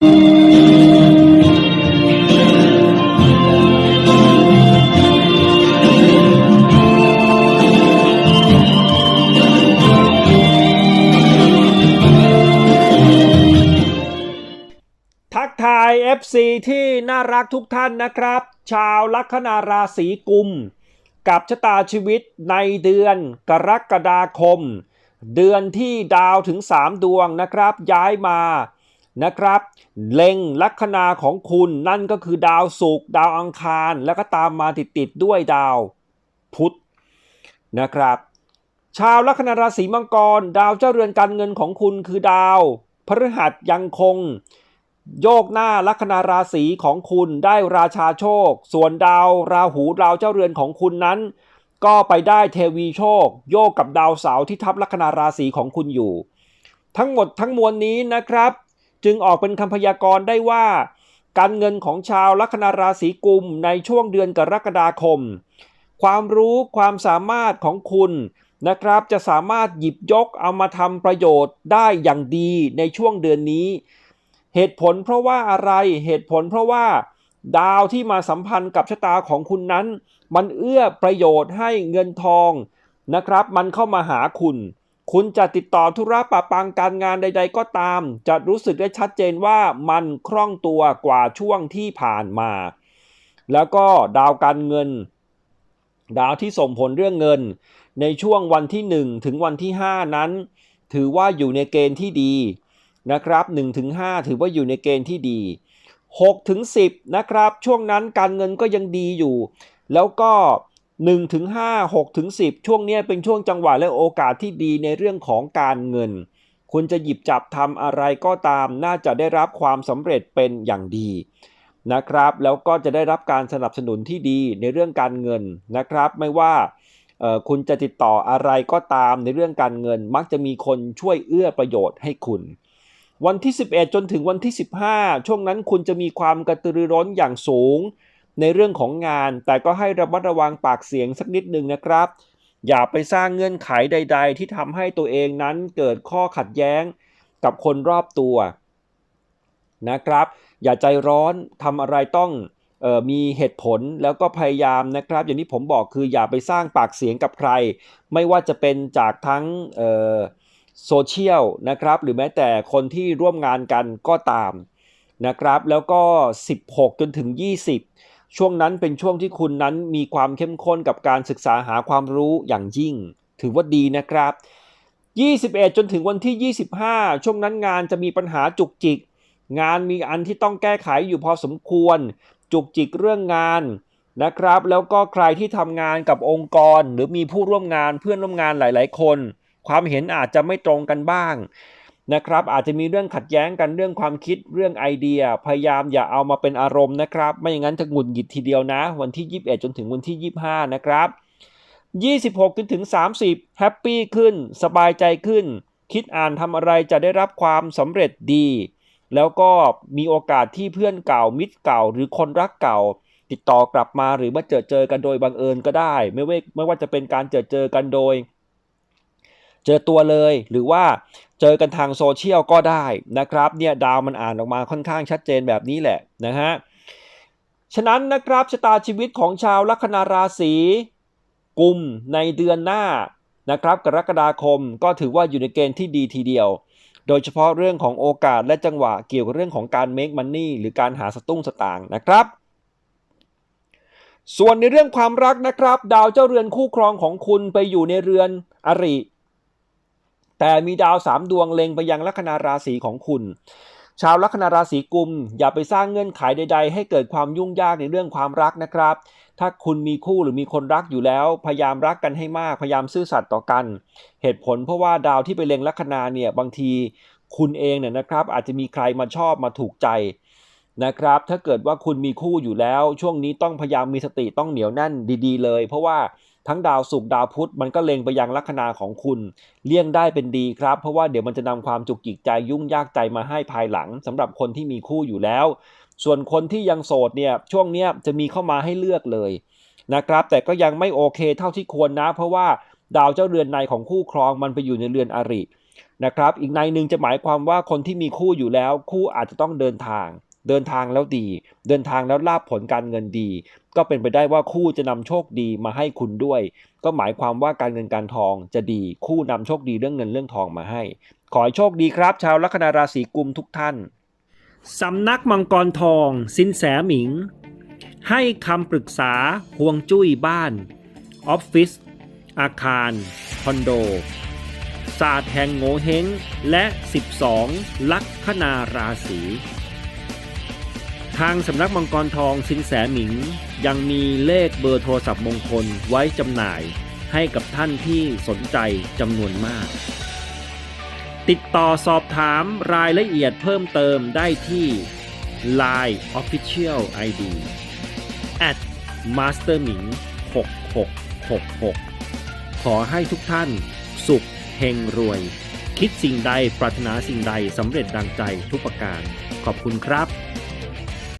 ทักทาย FC ที่น่ารักทุกท่านนะครับ ชาวลัคนาราศีกุม กับชะตาชีวิตในเดือนกรกฎาคม เดือนที่ดาวถึง 3 ดวงนะครับ ย้ายมา นะครับ เล็งลัคนาของคุณนั่นก็คือดาวศุกร์ดาวอังคาร แล้วก็ตามมาติดๆด้วยดาวพุธนะครับ ชาวลัคนาราศีมังกร ดาวเจ้าเรือนการเงินของคุณคือดาวพฤหัสยังคง โยกหน้าลัคนาราศีของคุณได้ราชาโชค ส่วนดาวราหูดาวเจ้าเรือนของคุณนั้น ก็ไปได้เทวีโชค โยกกับดาวเสาร์ที่ทับลัคนาราศีของคุณอยู่ ทั้งหมดทั้งมวลนี้นะครับ จึงออกเป็นคำพยากรณ์ได้ว่า การเงินของชาวลัคนาราศีกุมในช่วงเดือนกรกฎาคม ความรู้ความสามารถของคุณนะครับจะสามารถหยิบยกเอามาทำประโยชน์ได้อย่างดีในช่วงเดือนนี้ เหตุผลเพราะว่าอะไรเหตุผลเพราะว่า ดาวที่มาสัมพันธ์กับชะตาของคุณนั้น มันเอื้อประโยชน์ให้เงินทองนะครับ มันเข้ามาหาคุณ คุณจะติดต่อธุระปะปังการงานใด ๆ ก็ตาม จะรู้สึกได้ชัดเจนว่ามันคล่องตัวกว่าช่วงที่ผ่านมา แล้วก็ดาวการเงิน ดาวที่ส่งผลเรื่องเงิน ในช่วงวันที่ 1 ถึงวันที่ 5 นั้น ถือว่าอยู่ในเกณฑ์ที่ดีนะครับ1ถึง5ถือว่าอยู่ในเกณฑ์ที่ดี6ถึง10นะครับ ช่วงนั้นการเงินก็ยังดีอยู่ แล้วก็ 1ถึง5 6ถึง10 ช่วงนี้เป็นช่วงจังหวะและโอกาสที่ดีในเรื่องของการเงิน คุณจะหยิบจับทำอะไรก็ตาม น่าจะได้รับความสำเร็จเป็นอย่างดีนะครับ แล้วก็จะได้รับการสนับสนุนที่ดีในเรื่องการเงินนะครับ ไม่ว่าคุณจะติดต่ออะไรก็ตามในเรื่องการเงิน มักจะมีคนช่วยเอื้อประโยชน์ให้คุณ วันที่ 11 จนถึงวันที่ 15 ช่วงนั้นคุณจะมีความกระตือรือร้นอย่างสูง ในเรื่องของงาน แต่ก็ให้ระมัดระวังปากเสียงสักนิดหนึ่งนะครับ อย่าไปสร้างเงื่อนไขใด ๆ ที่ทำให้ตัวเองนั้นเกิดข้อขัดแย้งกับคนรอบตัวนะครับ อย่าใจร้อนทำอะไรต้องออมีเหตุผลแล้วก็พยายามนะครับ อย่างที่ผมบอกคืออย่าไปสร้างปากเสียงกับใคร ไม่ว่าจะเป็นจากทั้งโซเชียลนะครับ หรือแม้แต่คนที่ร่วมงานกันก็ตามนะครับ แล้วก็ 16 จนถึง 20 ช่วงนั้นเป็นช่วงที่คุณนั้นมีความเข้มข้นกับการศึกษาหาความรู้อย่างยิ่ง ถือว่าดีนะครับ 21 จนถึงวันที่ 25 ช่วงนั้นงานจะมีปัญหาจุกจิก งานมีอันที่ต้องแก้ไขอยู่พอสมควร จุกจิกเรื่องงานนะครับ แล้วก็ใครที่ทำงานกับองค์กร หรือมีผู้ร่วมงานเพื่อนร่วมงานหลาย ๆ คน ความเห็นอาจจะไม่ตรงกันบ้าง นะครับอาจจะมีเรื่องขัดแย้งกันเรื่องความคิดเรื่องไอเดีย พยายามอย่าเอามาเป็นอารมณ์นะครับ ไม่อย่างนั้นจะหงุดหงิดทีเดียวนะ วันที่ 21 จนถึงวันที่ 25 นะครับ 26จนถึง 30 แฮปปี้ขึ้น สบายใจขึ้น คิดอ่านทำอะไรจะได้รับความสำเร็จดี แล้วก็มีโอกาสที่เพื่อนเก่ามิตรเก่า หรือคนรักเก่า ติดต่อกลับมาหรือมาเจอเจอกันโดยบังเอิญก็ได้ ไม่ว่าไม่ว่าจะเป็นการเจอเจอกันโดย เจอตัวเลยหรือว่า เจอกันทางโซเชียลก็ได้นะครับเนี่ยดาวมันอ่านออกมาค่อนข้างชัดเจนแบบนี้แหละนะฮะฉะนั้นนะครับชะตาชีวิตของชาวลัคนาราศีกุมในเดือนหน้านะครับกรกฎาคมก็ถือว่าอยู่ในเกณฑ์ที่ดีทีเดียว โดยเฉพาะเรื่องของโอกาสและจังหวะเกี่ยวกับเรื่องของการ make money หรือการหาสตุ้งสตางค์นะครับ ส่วนในเรื่องความรักนะครับ ดาวเจ้าเรือนคู่ครองของคุณไปอยู่ในเรือนอริ แต่มีดาวสามดวงเล็งไปยังลัคนาราศีของคุณ ชาวลัคนาราศีกุม อย่าไปสร้างเงื่อนไขใด ๆ ให้เกิดความยุ่งยากในเรื่องความรักนะครับ ถ้าคุณมีคู่หรือมีคนรักอยู่แล้ว พยายามรักกันให้มากพยายามซื่อสัตย์ต่อกัน เหตุผลเพราะว่าดาวที่ไปเล็งลัคนาเนี่ยบางทีคุณเองเนี่ยนะครับ อาจจะมีใครมาชอบมาถูกใจนะครับ ถ้าเกิดว่าคุณมีคู่อยู่แล้ว ช่วงนี้ต้องพยายามมีสติต้องเหนียวแน่นดี ๆ เลย เพราะว่า ทั้งดาวศุกร์ดาวพุธมันก็เล็งไปยังลัคนาของคุณ เลี่ยงได้เป็นดีครับ เพราะว่าเดี๋ยวมันจะนำความจุกจิกใจยุ่งยากใจมาให้ภายหลังสำหรับคนที่มีคู่อยู่แล้ว ส่วนคนที่ยังโสดเนี่ยช่วงเนี้ยจะมีเข้ามาให้เลือกเลยนะครับแต่ก็ยังไม่โอเคเท่าที่ควรนะ เพราะว่าดาวเจ้าเรือนในของคู่ครองมันไปอยู่ในเรือนอรินะครับ อีกในหนึ่งจะหมายความว่าคนที่มีคู่อยู่แล้ว คู่อาจจะต้องเดินทาง เดินทางแล้วดี เดินทางแล้วลาบผลการเงินดี ก็เป็นไปได้ว่าคู่จะนำโชคดีมาให้คุณด้วย ก็หมายความว่าการเงินการทองจะดี คู่นำโชคดีเรื่องเงินเรื่องทองมาให้ ขอให้โชคดีครับ ชาวลัคนาราศีกุมทุกท่านสำนักมังกรทอง สินแสหมิง ให้คำปรึกษาห่วงจุ้ยบ้าน ออฟฟิศอาคาร คอนโด ศาสตร์แห่งโงเฮงและ 12 ลัคนาราศี ทางสำนักมังกรทองสินแสหมิง ยังมีเลขเบอร์โทรศัพท์มงคลไว้จำหน่ายให้กับท่านที่สนใจจำนวนมาก ติดต่อสอบถามรายละเอียดเพิ่มเติมได้ที่ Line Official ID at masterming 6666 ขอให้ทุกท่านสุขเฮงรวย คิดสิ่งใดปรารถนาสิ่งใดสำเร็จดังใจทุกประการ ขอบคุณครับ